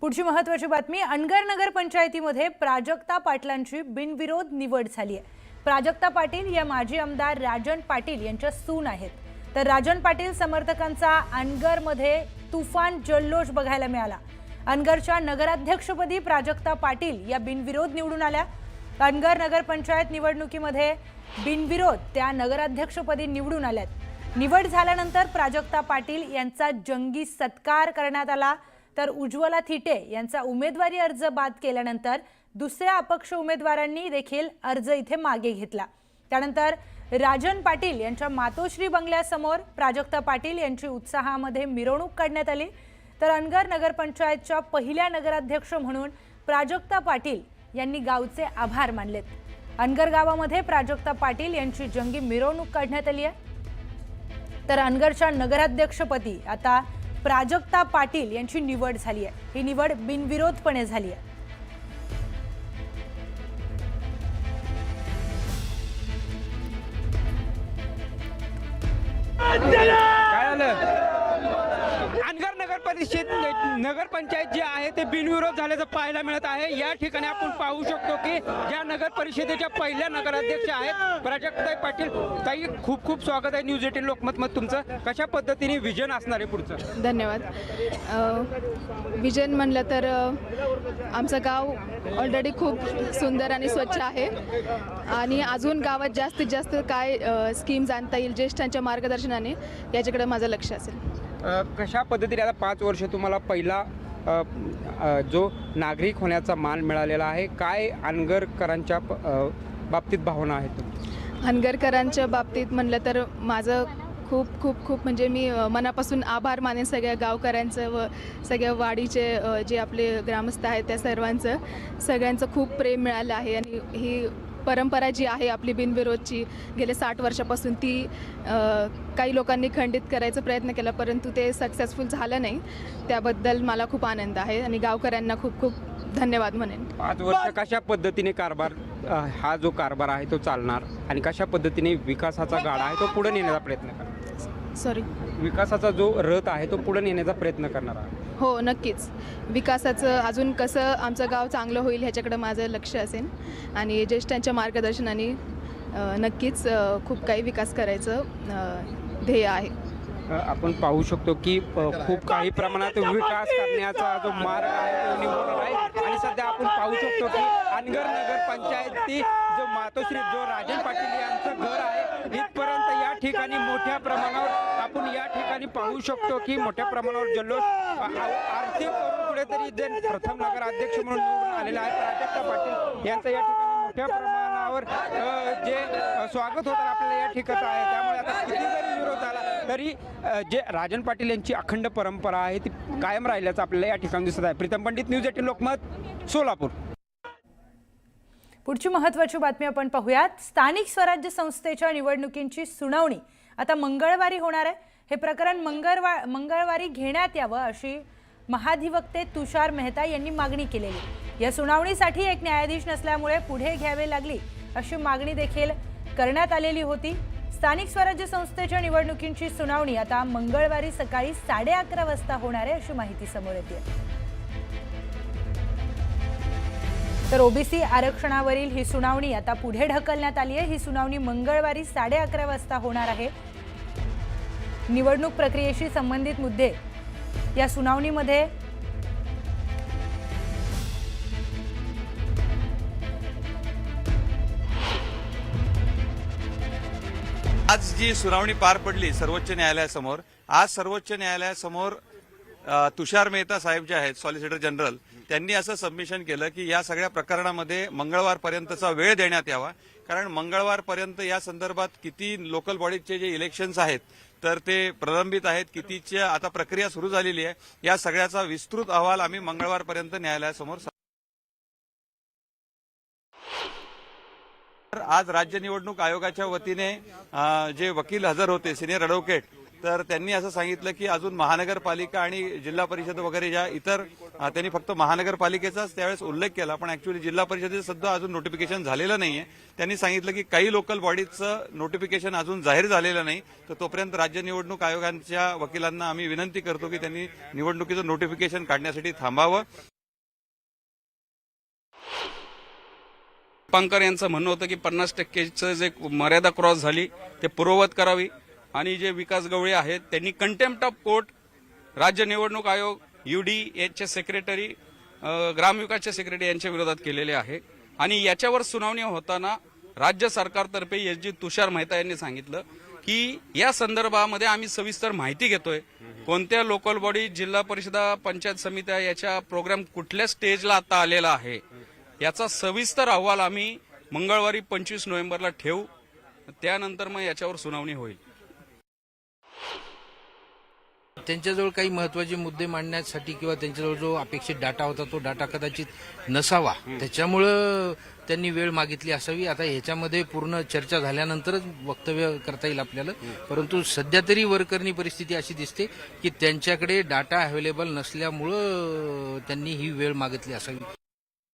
पुढची महत्वाची बातमी अनगर नगर पंचायतीमध्ये प्राजक्ता पाटलांची बिनविरोध निवड झाली आहे. प्राजक्ता पाटील या माजी आमदार राजन पाटील यांच्या सून आहेत. तर राजन पाटील समर्थकांचा अनगरमध्ये तुफान जल्लोष बघायला मिळाला. अनगरच्या नगराध्यक्षपदी प्राजक्ता पाटील या बिनविरोध निवडून आल्या. अनगर नगरपंचायत निवडणुकीमध्ये बिनविरोध त्या नगराध्यक्षपदी निवडून आल्यात. निवड झाल्यानंतर प्राजक्ता पाटील यांचा जंगी सत्कार करण्यात आला. तर उज्ज्वला थिटे यांचा उमेदवारी अर्ज बाद केल्यानंतर दुसऱ्या अपक्ष उमेदवारांनी देखील अर्ज इथे मागे घेतला. त्यानंतर राजन पाटील यांच्या मातोश्री बंगल्यासमोर प्राजक्ता पाटील यांची उत्साहामध्ये मिरवणूक काढण्यात आली. तर अनगर नगरपंचायतच्या पहिल्या नगराध्यक्ष म्हणून प्राजक्ता पाटील यांनी गावचे आभार मानलेत. अनगर गावामध्ये प्राजक्ता पाटील यांची जंगी मिरवणूक काढण्यात आली आहे. तर अनगरच्या नगराध्यक्षपदी आता प्राजक्ता पाटील यांची निवड झाली आहे. ही निवड बिनविरोधपणे झाली आहे. काय नगर परिषद नगरपंचायत जी जे आहे ते बिनविरोध झाल्याचं पाहायला मिळत आहे. या ठिकाणी आपण पाहू शकतो की ज्या नगर परिषदेच्या पहिल्या नगराध्यक्ष आहेत प्राजक्ताई पाटील. ताई खूप खूप स्वागत आहे न्यूज एटीन लोकमत मत तुमचं. कशा पद्धतीने विजन असणार आहे पुढचं? धन्यवाद. विजन म्हणलं तर आमचं गाव ऑलरेडी खूप सुंदर आणि स्वच्छ आहे. आणि अजून गावात जास्तीत जास्त काय स्कीम्स आणता येईल ज्येष्ठांच्या मार्गदर्शनाने याच्याकडे माझं लक्ष असेल. कशा पद्धतीने आता पाच वर्ष तुम्हाला पहिला जो नागरिक होण्याचा मान मिळालेला आहे काय अनगरकरांच्या प- बाबतीत भावना आहेत अनगरकरांच्या बाबतीत म्हणलं तर माझं खूप खूप खूप म्हणजे मी मनापासून आभार मानेन सगळ्या गावकऱ्यांचं व सगळ्या वाडीचे जे आपले ग्रामस्थ आहेत त्या सर्वांचं. सगळ्यांचं खूप प्रेम मिळालं आहे आणि ही परंपरा जी आहे आपली बिनविरोधची गेले साठ वर्षापासून ती काही लोकांनी खंडित करायचा प्रयत्न केला परंतु ते सक्सेसफुल झालं नाही. त्याबद्दल मला खूप आनंद आहे आणि गावकऱ्यांना खूप खूप धन्यवाद म्हणेन. पाच वर्ष कशा पद्धतीने कारभार हा जो कारभार आहे तो चालणार आणि कशा पद्धतीने विकासाचा गाडा आहे तो पुढे नेण्याचा प्रयत्न करणार? सॉरी विकासाचा जो रथ आहे तो पुढे नेण्याचा प्रयत्न करणार आहे हो नक्कीच. विकासाचं अजून कसं आमचं गाव चांगलं होईल ह्याच्याकडं माझं लक्ष असेल. आणि ज्येष्ठांच्या मार्गदर्शनाने नक्कीच खूप काही विकास करायचं ध्येय आहे. आपण पाहू शकतो की खूप काही प्रमाणात विकास करण्याचा जो मार्ग आहे तो आहे. आणि सध्या आपण पाहू शकतो की अनगर नगर पंचायती जो मातोश्री जो राजन पाटील यांचं घर आहे इथपर्यंत या ठिकाणी मोठ्या प्रमाणावर पाहू शकतो की मोठ्या प्रमाणावर जल्लोष आरती करून कुठेतरी जे प्रथम नगराध्यक्ष म्हणून निवडून आलेला आहे प्राजक्ता पाटील यांचं या ठिकाणी मोठ्या प्रमाणावर जे स्वागत होतं आपल्याला या ठिकाणचं आहे त्यामुळे आता किती जरी विरोध झाला. तरी जे राजन पाटील यांची अखंड परंपरा आहे ती कायम राहिल्याचं आपल्याला या ठिकाणी दिसत आहे. Pritam Pandit news eighteen Lokmat Solapur. पुढची महत्वाची बातमी आपण पाहूयात. स्थानिक स्वराज्य संस्थेच्या निवडणुकींची सुनावणी आता मंगळवारी होणार आहे. हे प्रकरण मंगळवार मंगळवारी घेण्यात यावं अशी महाधिवक्ते तुषार मेहता यांनी मागणी केलेली. या सुनावणीसाठी एक न्यायाधीश नसल्यामुळे पुढे घ्यावे लागली अशी मागणी देखील करण्यात आलेली होती. स्थानिक स्वराज्य संस्थेच्या निवडणुकींची सुनावणी आता मंगळवारी सकाळी साडे अकरा वाजता होणार आहे अशी माहिती समोर येते. तर ओबीसी आरक्षणावरील ही सुनावणी आता पुढे ढकलण्यात आली आहे. ही सुनावणी मंगळवारी साडे अकरा वाजता होणार आहे. निवडणूक प्रक्रियेशी संबंधित मुद्दे या सुनावणीमध्ये आज जी सुनावणी पार पडली सर्वोच्च न्यायालयासमोर आज सर्वोच्च न्यायालयासमोर तुषार मेहता साहेब जे आहेत सॉलिसिटर जनरल त्यांनी असं सबमिशन केलं की या सगळ्या प्रकरणामध्ये मंगळवारपर्यंतचा वेळ देण्यात यावा. कारण मंगळवारपर्यंत या संदर्भात किती लोकल बॉडीजचे जे इलेक्शन्स आहेत तर ते प्रलंबित आहेत कितीची आता प्रक्रिया सुरू झालेली आहे. या सगळ्याचा विस्तृत अहवाल आम्ही मंगळवारपर्यंत न्यायालयासमोर तर आज राज्य निवडणूक आयोगाच्या वतीने जे वकील हजर होते सिनियर ॲडव्होकेट तर त्यांनी असं सांगितलं की अजून महानगरपालिका आणि जिल्हा परिषद वगैरे ज्या इतर त्यांनी फक्त महानगरपालिकेचाच त्यावेळेस उल्लेख केला पण ऍक्च्युली जिल्हा परिषदेचं सुद्धा अजून नोटिफिकेशन झालेलं नाहीये. त्यांनी सांगितलं की काही लोकल बॉडीजचं नोटिफिकेशन अजून जाहीर झालेलं नाही. तर तोपर्यंत राज्य निवडणूक आयोगांच्या वकिलांना आम्ही विनंती करतो की त्यांनी निवडणुकीचं नोटिफिकेशन काढण्यासाठी थांबावं. पंकर यांचं म्हणणं होतं की पन्नास टक्केचं जे मर्यादा क्रॉस झाली ते पूर्ववत करावी. आणि जे विकास गवळे आहेत त्यांनी कंटेम्प्ट ऑफ कोर्ट राज्य निवडणूक आयोग युडी यांचे सेक्रेटरी ग्रामविकासचे सेक्रेटरी यांच्या विरोधात केलेले आहे. आणि याच्यावर सुनावणी होताना राज्य सरकारतर्फे एस जी तुषार मेहता यांनी सांगितलं की या संदर्भामध्ये आम्ही सविस्तर माहिती घेतोय. कोणत्या लोकल बॉडी जिल्हा परिषदा पंचायत समित्या याच्या प्रोग्राम कुठल्या स्टेजला आता आलेला आहे? याचा सविस्तर अहवाल आम्ही मंगळवारी पंचवीस नोव्हेंबरला ठेवू त्यानंतर मग याच्यावर सुनावणी होईल. त्यांच्याजवळ काही महत्त्वाचे मुद्दे मांडण्यासाठी किंवा त्यांच्याजवळ जो अपेक्षित डाटा होता तो डाटा कदाचित नसावा. त्याच्यामुळं त्यांनी वेळ मागितली असावी. आता ह्याच्यामध्ये पूर्ण चर्चा झाल्यानंतरच वक्तव्य करता येईल आपल्याला. परंतु सध्या तरी वरकरणी परिस्थिती अशी दिसते की त्यांच्याकडे डाटा अवेलेबल नसल्यामुळं त्यांनी ही वेळ मागितली असावी.